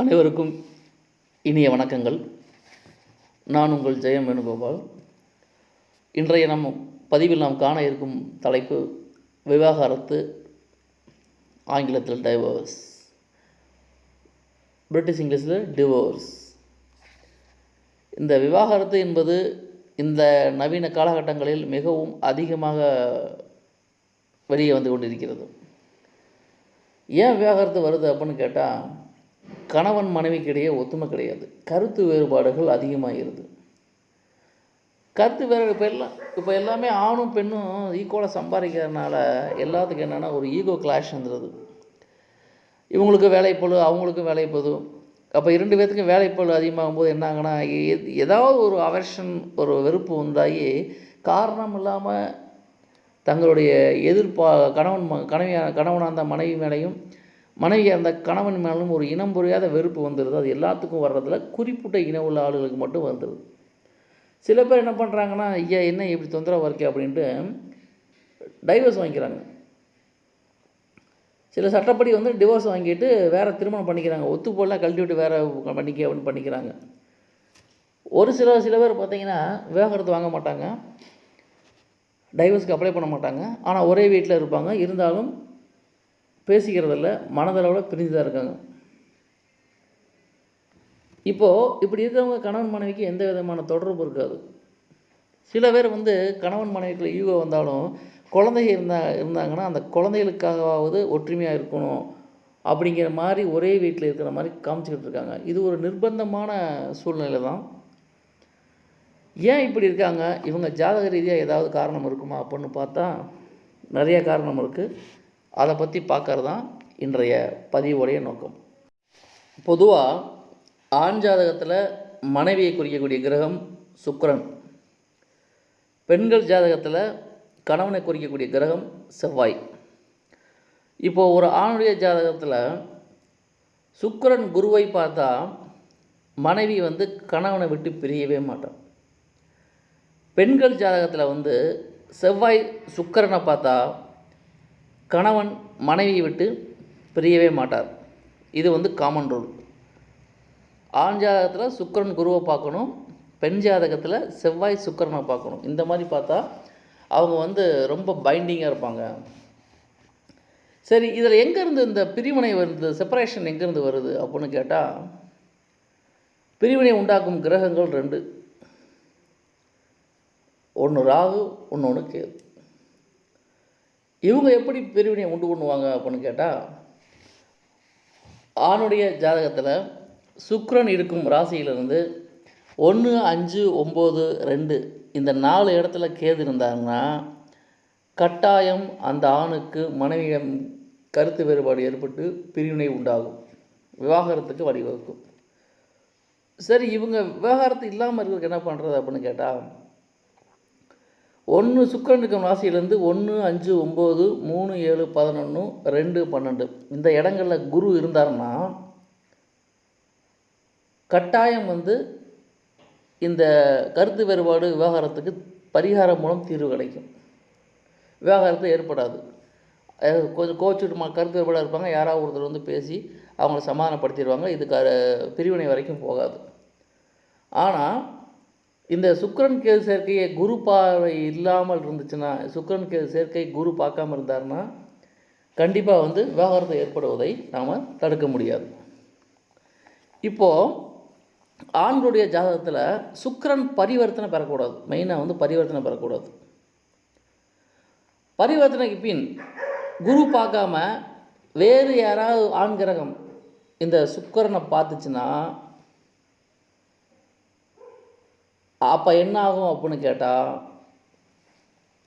அனைவருக்கும் இனிய வணக்கங்கள். நான் உங்கள் ஜெயம் வேணுகோபால். இன்றைய நம் பதிவில் நாம் காண இருக்கும் தலைப்பு விவாகரத்து ஆங்கிலத்தில் டைவோர்ஸ் பிரிட்டிஷ் இங்கிலீஷில் டிவோர்ஸ் இந்த விவாகரத்து என்பது இந்த நவீன காலகட்டங்களில் மிகவும் அதிகமாக வெளியே வந்து கொண்டிருக்கிறது. ஏன் விவாகரத்து வருது அப்படின்னு கேட்டால் கணவன் மனைவிக்கிடையே ஒத்துமை கிடையாது. கருத்து வேறுபாடுகள் அதிகமாகிருது கருத்து வேறு இப்போ எல்லாம் இப்போ எல்லாமே ஆணும் பெண்ணும் ஈக்குவலாக சம்பாதிக்கிறதுனால எல்லாத்துக்கும் என்னென்னா ஒரு ஈகோ கிளாஷ் வந்துடுது இவங்களுக்கு வேலைப்பழு அவங்களுக்கும் வேலைப்பது அப்போ இரண்டு பேர்த்துக்கும் வேலைப்பழு அதிகமாகும் அதிகமாகும்போது என்னாங்கன்னா ஏதாவது ஒரு அவர்ஷன் ஒரு வெறுப்பு உண்டாகி காரணம் இல்லாமல் தங்களுடைய எதிர்ப்பா கணவன் ம- கணவியான கணவனாக இருந்த மனைவி மேலேயும் மனைவி அந்த கணவன் மேலும் ஒரு இனம் புரியாத வெறுப்பு வந்துடுது அது எல்லாத்துக்கும் வர்றதில்ல குறிப்பிட்ட இனம் உள்ள ஆளுகளுக்கு மட்டும் வந்துடுது சில பேர் என்ன பண்ணுறாங்கன்னா ஐயா என்ன இப்படி தொந்தரவு இருக்கே? அப்படின்ட்டு டைவர்ஸ் வாங்கிக்கிறாங்க. சில சட்டப்படி வந்து டிவோர்ஸ் வாங்கிட்டு வேறு திருமணம் பண்ணிக்கிறாங்க. ஒத்து போடலாம் கழட்டி விட்டு வேறு பண்ணிக்க அப்படின்னு பண்ணிக்கிறாங்க. ஒரு சில சில பேர் பார்த்தீங்கன்னா விவாகரத்து வாங்க மாட்டாங்க. டைவர்ஸ்க்கு அப்ளை பண்ண மாட்டாங்க. ஆனால் ஒரே வீட்டில் இருப்பாங்க. இருந்தாலும் பேசிக்கிறதில்ல மனதளவில் பிரிஞ்சு தான் இருக்காங்க. இப்போது இப்படி இருக்கிறவங்க கணவன் மனைவிக்கு எந்த விதமான தொடர்பு இருக்காது. சில பேர் வந்து கணவன் மனைவிக்குள்ள ஈகோ வந்தாலும் குழந்தைங்க இருந்தா இருந்தாங்கன்னா அந்த குழந்தைகளுக்காகவாவது ஒற்றுமையாக இருக்கணும் அப்படிங்கிற மாதிரி ஒரே வீட்டில் இருக்கிற மாதிரி காமிச்சிக்கிட்டு இருக்காங்க. இது ஒரு நிர்பந்தமான சூழ்நிலை தான். ஏன் இப்படி இருக்காங்க? இவங்க ஜாதக ரீதியாக ஏதாவது காரணம் இருக்குமா? அப்படின்னு பார்த்தா நிறைய காரணம் இருக்குது அதை பற்றி பார்க்கறது தான் இன்றைய பதிவுடைய நோக்கம். பொதுவாக ஆண் ஜாதகத்தில் மனைவியை குறிக்கக்கூடிய கிரகம் சுக்கரன். பெண்கள் ஜாதகத்தில் கணவனை குறிக்கக்கூடிய கிரகம் செவ்வாய். இப்போது ஒரு ஆணுடைய ஜாதகத்தில் சுக்கரன் குருவை பார்த்தா மனைவி வந்து கணவனை விட்டு பிரியவே மாட்டான். பெண்கள் ஜாதகத்தில் வந்து செவ்வாய் சுக்கரனை பார்த்தா கணவன் மனைவியை விட்டு பிரியவே மாட்டார். இது வந்து காமன் ரூல் ஆண் ஜாதகத்தில் சுக்கிரன் குருவை பார்க்கணும் பெண் ஜாதகத்தில் செவ்வாய் சுக்கிரனை பார்க்கணும். இந்த மாதிரி பார்த்தா அவங்க வந்து ரொம்ப பைண்டிங்காக இருப்பாங்க. சரி இதில் எங்கேருந்து இந்த பிரிவினை வருது செப்பரேஷன் எங்கேருந்து வருது அப்படின்னு கேட்டால் பிரிவினை உண்டாக்கும் கிரகங்கள் ரெண்டு. ஒன்று ராகு ஒன்று ஒன்று கேது. இவங்க எப்படி பிரிவினை உண்டு பண்ணுவாங்க அப்படின்னு கேட்டால் ஆணுடைய ஜாதகத்தில் சுக்ரன் இருக்கும் ராசியிலிருந்து ஒன்று அஞ்சு ஒம்பது ரெண்டு இந்த நாலு இடத்துல கேது இருந்தாங்கன்னா கட்டாயம் அந்த ஆணுக்கு மனைவியிடம் கருத்து வேறுபாடு ஏற்பட்டு பிரிவினை உண்டாகும். விவாகரத்துக்கு வழிவகுக்கும். சரி இவங்க விவகாரத்து இல்லாமல் இருக்கிறதுக்கு என்ன பண்ணுறது அப்படின்னு கேட்டால் ஒன்று சுக்கிரன் இருக்கும் ராசியிலேருந்து ஒன்று அஞ்சு ஒம்பது மூணு ஏழு பதினொன்று ரெண்டு பன்னெண்டு. இந்த இடங்களில் குரு இருந்தாருன்னா கட்டாயம் வந்து இந்த கருத்து வேறுபாடு விவகாரத்துக்கு பரிகாரம் மூலம் தீர்வு கிடைக்கும். விவகாரத்தை ஏற்படாது. கொஞ்சம் கோச்சுட்டு கருத்து வேறுபாடாக இருப்பாங்க. யாராவது ஒருத்தர் வந்து பேசி அவங்கள சமாதானப்படுத்திடுவாங்க. இது க பிரிவினை வரைக்கும் போகாது. ஆனால் இந்த சுக்கரன் கேது சேர்க்கையை குரு பார்வை இல்லாமல் இருந்துச்சுன்னா சுக்கரன் கேது சேர்க்கை குரு பார்க்காம இருந்தாருன்னா கண்டிப்பாக வந்து விவாகரத்து ஏற்படுவதை நாம் தடுக்க முடியாது. இப்போது ஆண்களுடைய ஜாதகத்தில் சுக்கரன் பரிவர்த்தனை பெறக்கூடாது. மெயினாக வந்து பரிவர்த்தனை பெறக்கூடாது. பரிவர்த்தனைக்கு பின் குரு பார்க்காம வேறு யாராவது ஆண் கிரகம் இந்த சுக்கரனை பார்த்துச்சுன்னா அப்போ என்ன ஆகும் அப்படின்னு கேட்டால்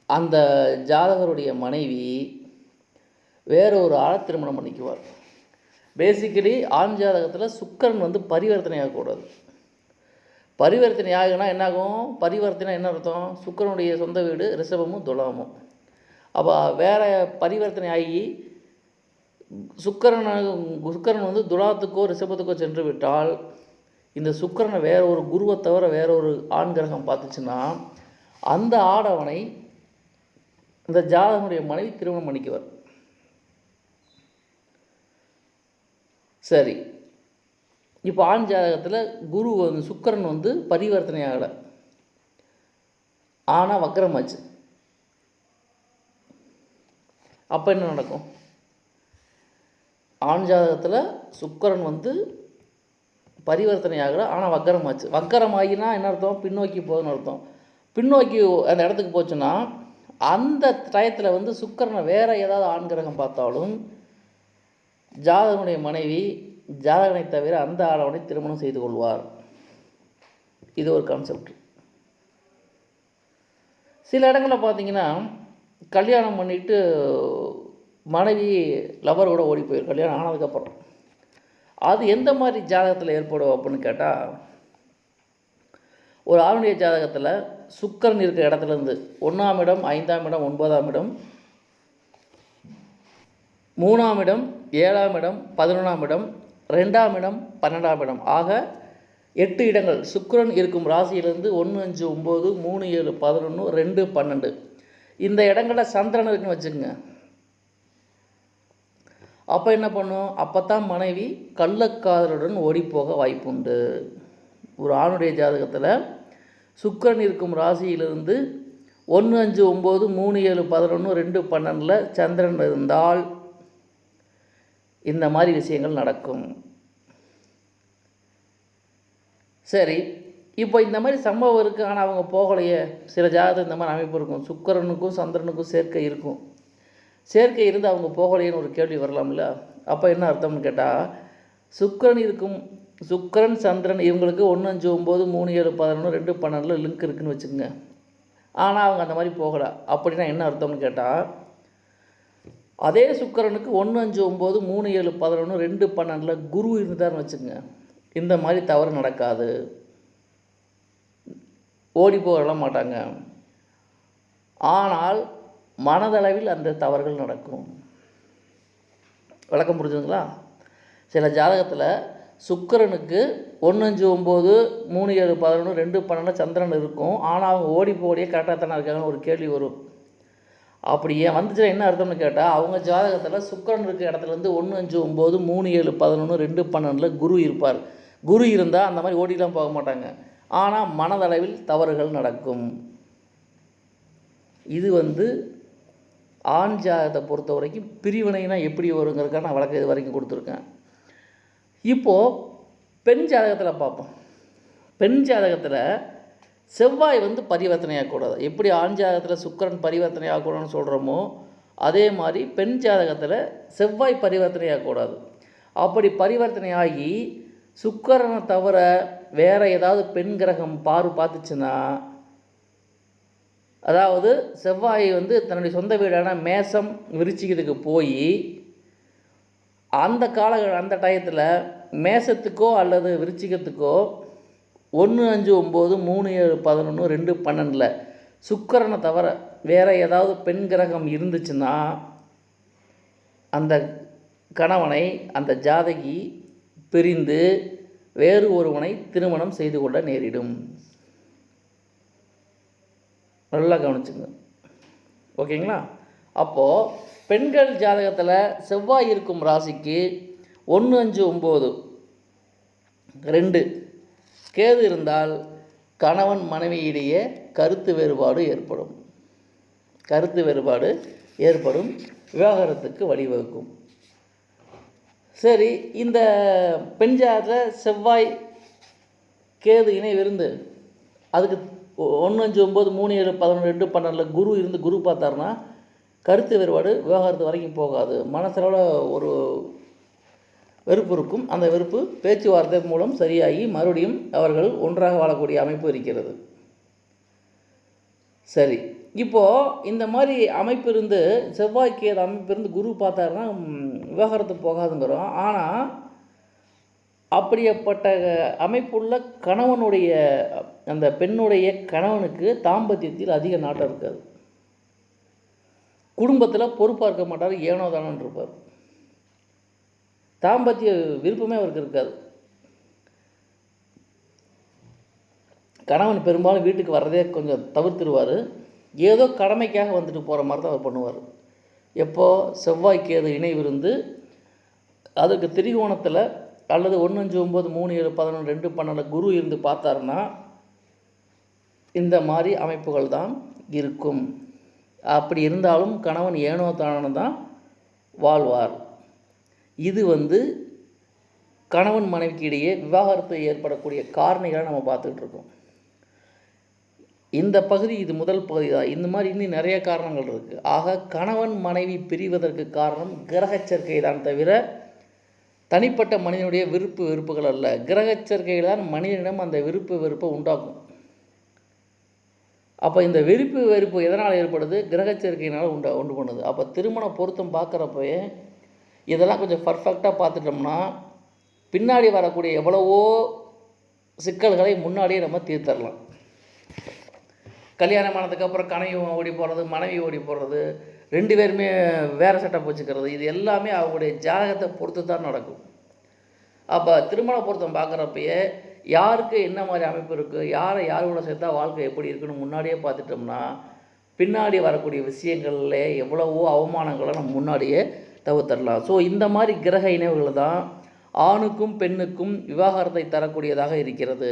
அந்த ஜாதகருடைய மனைவி வேற ஒரு ஆளை திருமணம் பண்ணிக்குவார் பேசிக்கலி ஆண் ஜாதகத்தில் சுக்கரன் வந்து பரிவர்த்தனை ஆகக்கூடாது பரிவர்த்தனை ஆகுனா என்னாகும்? பரிவர்த்தனை என்ன அர்த்தம்? சுக்கரனுடைய சொந்த வீடு ரிஷபமும் துலாமும். அப்போ வேற பரிவர்த்தனை ஆகி சுக்கரன் சுக்கரன் வந்து துலாத்துக்கோ ரிஷபத்துக்கோ சென்று விட்டால் இந்த சுக்கரனை வேற ஒரு குருவை தவிர வேற ஒரு ஆண் கிரகம் பார்த்துச்சுன்னா அந்த ஆடவனை இந்த ஜாதகனுடைய மனைவி திருமணம் பண்ணிக்குவார். சரி. இப்போ ஆண் ஜாதகத்தில் குரு வந்து சுக்கரன் வந்து பரிவர்த்தனை ஆகலை. ஆனால் வக்கரமாச்சு. அப்போ என்ன நடக்கும்? ஆண் ஜாதகத்தில் சுக்கரன் வந்து பரிவர்த்தனை ஆகலை ஆனால் வக்கரமாச்சு. வக்கரமாகினா என்ன அர்த்தம்? பின்னோக்கி போகுதுன்னு அர்த்தம். பின்னோக்கி அந்த இடத்துக்கு போச்சுன்னா அந்த டயத்தில் வந்து சுக்கரனை வேறு ஏதாவது ஆண்கிரகம் பார்த்தாலும் ஜாதகனுடைய மனைவி ஜாதகனை தவிர அந்த ஆடவனை திருமணம் செய்து கொள்வார். இது ஒரு கான்செப்ட் சில இடங்களில் பார்த்தீங்கன்னா கல்யாணம் பண்ணிட்டு மனைவி லவரோட ஓடி போயிடும் கல்யாணம் ஆனதுக்கப்புறம். அது எந்த மாதிரி ஜாதகத்தில் ஏற்படும் அப்படின்னு கேட்டால் ஒரு ஆணுடைய ஜாதகத்தில் சுக்கரன் இருக்கிற இடத்துலேருந்து ஒன்றாம் இடம் ஐந்தாம் இடம் ஒன்பதாம் இடம் மூணாம் இடம் ஏழாம் இடம் பதினொன்றாம் இடம் ரெண்டாம் இடம் பன்னெண்டாம் இடம். ஆக எட்டு இடங்கள். சுக்கரன் இருக்கும் ராசியிலேருந்து ஒன்று அஞ்சு ஒம்பது மூணு ஏழு பதினொன்று ரெண்டு பன்னெண்டு. இந்த இடங்களில் சந்திரன் இருக்குன்னு வச்சுக்கோங்க. அப்போ என்ன பண்ணும்? அப்போ தான் மனைவி கள்ளக்காதலுடன் ஓடிப்போக வாய்ப்புண்டு. ஒரு ஆணுடைய ஜாதகத்தில் சுக்கிரன் இருக்கும் ராசியிலிருந்து ஒன்று அஞ்சு ஒம்பது மூணு ஏழு பதினொன்று ரெண்டு பன்னெண்டில் சந்திரன் இருந்தால் இந்த மாதிரி விஷயங்கள் நடக்கும். சரி இப்போ இந்த மாதிரி சம்பவம் இருக்குது ஆனால் அவங்க போகலையே. சில ஜாதகம் இந்த மாதிரி அமைப்பு இருக்கும். சுக்கிரனுக்கும் சந்திரனுக்கும் சேர்க்கை இருக்கும். சேர்க்கை இருந்து அவங்க போகலையேன்னு ஒரு கேள்வி வரலாம்ல. அப்போ என்ன அர்த்தம்னு கேட்டால் சுக்கரன் இருக்கும். சுக்கிரன் சந்திரன் இவங்களுக்கு ஒன்று அஞ்சு ஒம்பது மூணு ஏழு பதினொன்று ரெண்டு பன்னெண்டில் லிங்க் இருக்குதுன்னு வச்சுக்கோங்க. ஆனால் அவங்க அந்த மாதிரி போகலை. அப்படின்னா என்ன அர்த்தம்னு கேட்டால் அதே சுக்கிரனுக்கு ஒன்று அஞ்சு ஒம்பது மூணு ஏழு பதினொன்று ரெண்டு பன்னெண்டில் குரு இருந்தார்னு வச்சுக்கோங்க. இந்த மாதிரி தவறு நடக்காது. ஓடி போகலாம் மாட்டாங்க. ஆனால் மனதளவில் அந்த தவறுகள் நடக்கும். விளக்கம் புரிஞ்சுங்களா சில ஜாதகத்தில் சுக்கிரனுக்கு ஒன்று அஞ்சு ஒம்பது மூணு ஏழு பதினொன்று ரெண்டு பன்னெண்டு சந்திரன் இருக்கும். ஆனால் அவங்க ஓடி போடியே கரெக்டாக தானே இருக்காங்கன்னு ஒரு கேள்வி வரும். அப்படி ஏன் வந்துச்சுன்னா என்ன அர்த்தம்னு கேட்டால் அவங்க ஜாதகத்தில் சுக்கிரன் இருக்கிற இடத்துல இருந்து ஒன்று அஞ்சு ஒம்பது மூணு ஏழு பதினொன்று ரெண்டு பன்னெண்டில் குரு இருப்பார். குரு இருந்தால் அந்த மாதிரி ஓடிலாம் போக மாட்டாங்க. ஆனால் மனதளவில் தவறுகள் நடக்கும். இது வந்து ஆண் ஜாதகத்தை பொறுத்த வரைக்கும் பிரிவினைனா எப்படி வருங்கிறதுக்காக நான் வழக்கு இது வரைக்கும் கொடுத்துருக்கேன். இப்போது பெண் ஜாதகத்தில் பார்ப்போம். பெண் ஜாதகத்தில் செவ்வாய் வந்து பரிவர்த்தனையாகக்கூடாது எப்படி ஆண் ஜாதகத்தில் பரிவர்த்தனை ஆகக்கூடாதுன்னு சொல்கிறோமோ அதே மாதிரி பெண் ஜாதகத்தில் செவ்வாய் பரிவர்த்தனையாகக்கூடாது அப்படி பரிவர்த்தனை ஆகி சுக்கரனை தவிர வேறு ஏதாவது பெண் கிரகம் பாரு பார்த்துச்சுன்னா அதாவது செவ்வாய் வந்து தன்னுடைய சொந்த வீடான மேசம் விரிச்சிக்கிறதுக்கு போய் அந்த கால அந்த டயத்தில் மேசத்துக்கோ அல்லது விருச்சிகத்துக்கோ ஒன்று அஞ்சு ஒம்பது மூணு ஏழு பதினொன்று ரெண்டு பன்னெண்டில் சுக்கரனை தவிர வேறு ஏதாவது பெண் கிரகம் இருந்துச்சுன்னா அந்த கணவனை அந்த ஜாதகி பிரிந்து வேறு ஒருவனை திருமணம் செய்து கொள்ள நேரிடும். நல்லா கவனிச்சுங்க ஓகேங்களா? அப்போது பெண்கள் ஜாதகத்தில் செவ்வாய் இருக்கும் ராசிக்கு ஒன்று அஞ்சு ஒம்பது ரெண்டு. கேது இருந்தால் கணவன் மனைவியிடையே கருத்து வேறுபாடு ஏற்படும். கருத்து வேறுபாடு ஏற்படும். விவாகரத்துக்கு வழிவகுக்கும். சரி இந்த பெண் ஜாதகத்தில் செவ்வாய் கேது இணை விருந்து அதுக்கு ஒன்று அஞ்சு ஒம்பது மூணு ஏழு பதினொன்று ரெண்டு பன்னெண்டில் குரு இருந்து குரு பார்த்தாருன்னா கருத்து வேறுபாடு விவகாரத்து வரைக்கும் போகாது. மனசளவில் ஒரு வெறுப்பு இருக்கும். அந்த வெறுப்பு பேச்சுவார்த்தை மூலம் சரியாகி மறுபடியும் அவர்கள் ஒன்றாக வாழக்கூடிய அமைப்பு இருக்கிறது. சரி. இப்போது இந்த மாதிரி அமைப்பு இருந்து செவ்வாய்க்கு அது அமைப்பு இருந்து குரு பார்த்தாருன்னா விவகாரத்து போகாதுங்கிறோம். ஆனால் அப்படிப்பட்ட அமைப்புள்ள கணவனுடைய அந்த பெண்ணுடைய கணவனுக்கு தாம்பத்தியத்தில் அதிக நாட்டம் இருக்காது. குடும்பத்தில் பொறுப்பாக இருக்க மாட்டார் ஏனோ தானோன்னு இருப்பார் தாம்பத்திய விருப்பமே அவருக்கு இருக்காது. கணவன் பெரும்பாலும் வீட்டுக்கு வர்றதே கொஞ்சம் தவிர்த்துருவார். ஏதோ கடமைக்காக வந்துட்டு போகிற மாதிரி தான் அவர் பண்ணுவார். எப்போ செவ்வாய்க்கு அது இணை விருந்து அதுக்கு திரிகோணத்தில் அல்லது ஒன்று அஞ்சு ஒம்பது மூணு ஏழு பதினொன்று ரெண்டு பன்னெண்டு குரு இருந்து பார்த்தாருன்னா இந்த மாதிரி அமைப்புகள் தான் இருக்கும். அப்படி இருந்தாலும் கணவன் ஏனோ தானோ தான் வாழ்வார். இது வந்து கணவன் மனைவிக்கு இடையே விவாகரத்து ஏற்படக்கூடிய காரணிகளை நம்ம பார்த்துக்கிட்டு இருக்கோம். இந்த பகுதி இது முதல் பகுதி தான். இந்த மாதிரி இன்னும் நிறைய காரணங்கள் இருக்குது ஆக கணவன் மனைவி பிரிவதற்கு காரணம் கிரகச்சேர்க்கை தான் தவிர தனிப்பட்ட மனிதனுடைய விருப்பு வெறுப்புகள் அல்ல. கிரகச் தான் மனிதனிடம் அந்த விருப்பு வெறுப்பை உண்டாக்கும். அப்போ இந்த விருப்பு வெறுப்பு எதனால் ஏற்படுது? கிரகச்சேர்க்கையினால் உண்டா உண்டு பண்ணுது. அப்போ திருமண பொருத்தம் பார்க்குறப்பயே இதெல்லாம் கொஞ்சம் பர்ஃபெக்டாக பார்த்துட்டோம்னா பின்னாடி வரக்கூடிய எவ்வளவோ சிக்கல்களை முன்னாடியே நம்ம தீர்த்தரலாம். கல்யாணம் ஆனதுக்கப்புறம் கனவி ஓடி போகிறது மனைவி ஓடி போடுறது ரெண்டு பேருமே வேறு செட்டப் வச்சுக்கிறது இது எல்லாமே அவங்களுடைய ஜாதகத்தை பொறுத்து தான் நடக்கும். அப்போ திருமண பொருத்தம் பார்க்குறப்பயே யாருக்கு என்ன மாதிரி அமைப்பு இருக்குது யாரை யார் கூட சேர்த்தா வாழ்க்கை எப்படி இருக்குன்னு முன்னாடியே பார்த்துட்டோம்னா பின்னாடி வரக்கூடிய விஷயங்களில் எவ்வளவோ அவமானங்களை நம்ம முன்னாடியே தவிர்த்தரலாம் ஸோ இந்த மாதிரி கிரக இணைவுகள் தான் ஆணுக்கும் பெண்ணுக்கும் விவாகரத்தை தரக்கூடியதாக இருக்கிறது.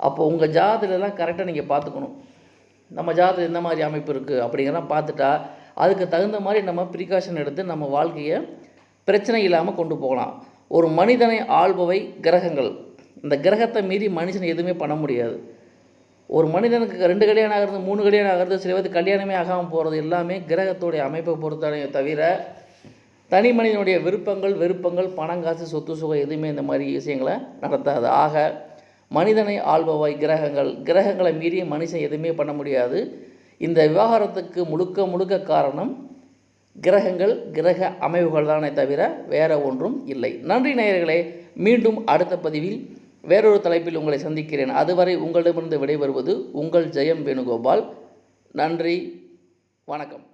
அப்போ உங்கள் ஜாதகத்திலலாம் கரெக்டாக நீங்கள் பார்த்துக்கணும். நம்ம ஜாதகம் எந்த மாதிரி அமைப்பு இருக்குது அப்படிங்கிறலாம் பார்த்துட்டா அதுக்கு தகுந்த மாதிரி நம்ம ப்ரிகாஷன் எடுத்து நம்ம வாழ்க்கையை பிரச்சனை இல்லாமல் கொண்டு போகலாம். ஒரு மனிதனை ஆள்பவை கிரகங்கள். இந்த கிரகத்தை மீறி மனுஷன் எதுவுமே பண்ண முடியாது. ஒரு மனிதனுக்கு ரெண்டு கல்யாணம் ஆகிறது மூணு கல்யாணம் ஆகிறது சில பேருக்கு கல்யாணமே ஆகாமல் போகிறது எல்லாமே கிரகத்தோடைய அமைப்பை பொறுத்தானே தவிர தனி மனிதனுடைய விருப்பங்கள் வெறுப்பங்கள் பணம் காசு சொத்து சுகம் எதுவுமே இந்த மாதிரி விஷயங்களை நடத்தாது. ஆக மனிதனை ஆள்பவாய் கிரகங்கள். கிரகங்களை மீறி மனுஷன் எதுவுமே பண்ண முடியாது. இந்த விவாகரத்துக்கு முழுக்க முழுக்க காரணம் கிரகங்கள் கிரக அமைவுகள் தானே தவிர வேற ஒன்றும் இல்லை. நன்றி நேயர்களே மீண்டும் அடுத்த பதிவில் வேறொரு தலைப்பில் உங்களை சந்திக்கிறேன். அதுவரை உங்களிடமிருந்து விடைபெறுவது உங்கள் ஜெயம் வேணுகோபால். நன்றி வணக்கம்.